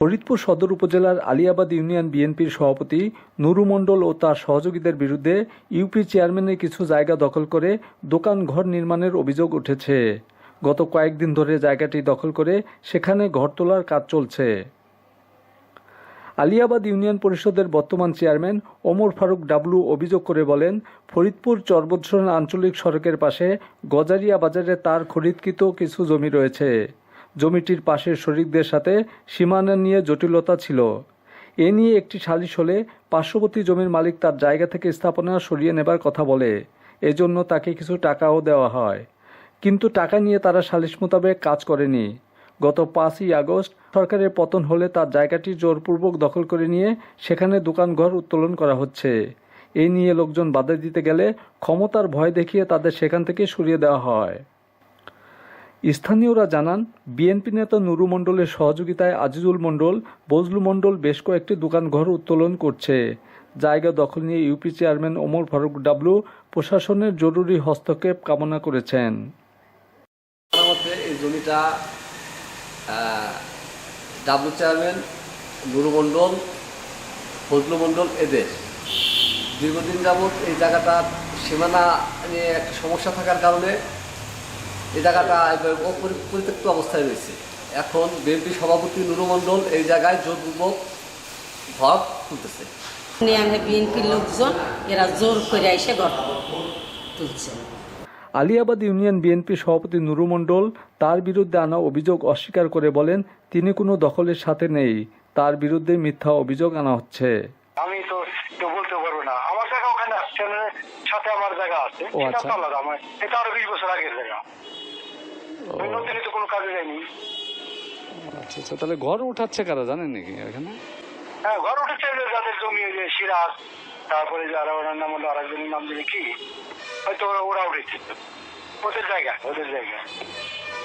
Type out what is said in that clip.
ফরিদপুর সদর উপজেলার আলিয়াবাদ ইউনিয়ন বিএনপির সভাপতি নুরু মণ্ডল ও তার সহযোগীদের বিরুদ্ধে ইউপি চেয়ারম্যানের কিছু জায়গা দখল করে দোকান ঘর নির্মাণের অভিযোগ উঠেছে। গত কয়েকদিন ধরে জায়গাটি দখল করে সেখানে ঘর তোলার কাজ চলছে। আলিয়াবাদ ইউনিয়ন পরিষদের বর্তমান চেয়ারম্যান ওমর ফারুক ডাবলু অভিযোগ করে বলেন, ফরিদপুর চরবৎসরণ আঞ্চলিক সড়কের পাশে গজারিয়া বাজারে তার খরিদকৃত কিছু জমি রয়েছে। জমিটির পাশের শরিকদের সাথে সীমানা নিয়ে জটিলতা ছিল। এ নিয়ে একটি সালিশ হলে পার্শ্ববর্তী জমির মালিক তার জায়গা থেকে স্থাপনা সরিয়ে নেবার কথা বলে। এজন্য তাকে কিছু টাকাও দেওয়া হয়। কিন্তু টাকা নিয়ে তারা সালিশ মোতাবেক কাজ করেনি। গত পাঁচই আগস্ট সরকারের পতন হলে তার জায়গাটি জোরপূর্বক দখল করে নিয়ে সেখানে দোকানঘর উত্তোলন করা হচ্ছে। এই নিয়ে লোকজন বাধা দিতে গেলে ক্ষমতার ভয় দেখিয়ে তাদের সেখান থেকে সরিয়ে দেওয়া হয়। স্থানীয়রা জানান, বিএনপি নেতা নুরু মণ্ডলের সহযোগিতায় আজিজুল মণ্ডল, বজলু মণ্ডল বেশ কয়েকটি দোকানঘর উত্তোলন করছে। জায়গা দখল নিয়ে UP chairman Omar Faruk W প্রশাসনের জরুরি হস্তক্ষেপ কামনা করেছেন। এই জমিটা ডাব্লু চেয়ারম্যান, নুরু মণ্ডল ফজলু মণ্ডল এদের দীর্ঘদিন যাবৎ এই জায়গাটার সীমানা নিয়ে একটা সমস্যা থাকার কারণে এই জায়গাটা পরিত্যক্ত অবস্থায় রয়েছে। এখন বিএনপি সভাপতি নুরুমণ্ডল এই জায়গায় জোরপূর্বক ঘর তুলতেছে। ইউনিয়নের বিএনপির লোকজন এরা জোর করে এসে ঘর তুলছে। আলিয়াবাদ ইউনিয়ন বিএনপি সভাপতি নুরু মণ্ডল তার বিরুদ্ধে আনা অভিযোগ অস্বীকার করে বলেন তিনি কোনো দখলের সাথে নেই। তার বিরুদ্ধে মিথ্যা অভিযোগ আনা হচ্ছে। আমি তো বলতে পারব না। আমার জায়গা ওখানে চ্যানেলের সাথে আমার জায়গা আছে। সেটা আচ্ছা। আলাদা। আমার এটা আরও বিশ বছর আগের জায়গা। ওই তো কোনো কাজে যায়নি। আচ্ছা আচ্ছা তাহলে ঘর উঠাচ্ছে কারা জানেন নাকি এখানে? হ্যাঁ ঘর উঠেছে যাদের জমি যে সিরাজ তারপরে যারা ওনার নাম হলো আরেকজনের নাম দিলে কি হয়তো ওরা ওরা উঠেছে। ওদের জায়গা ওদের জায়গা।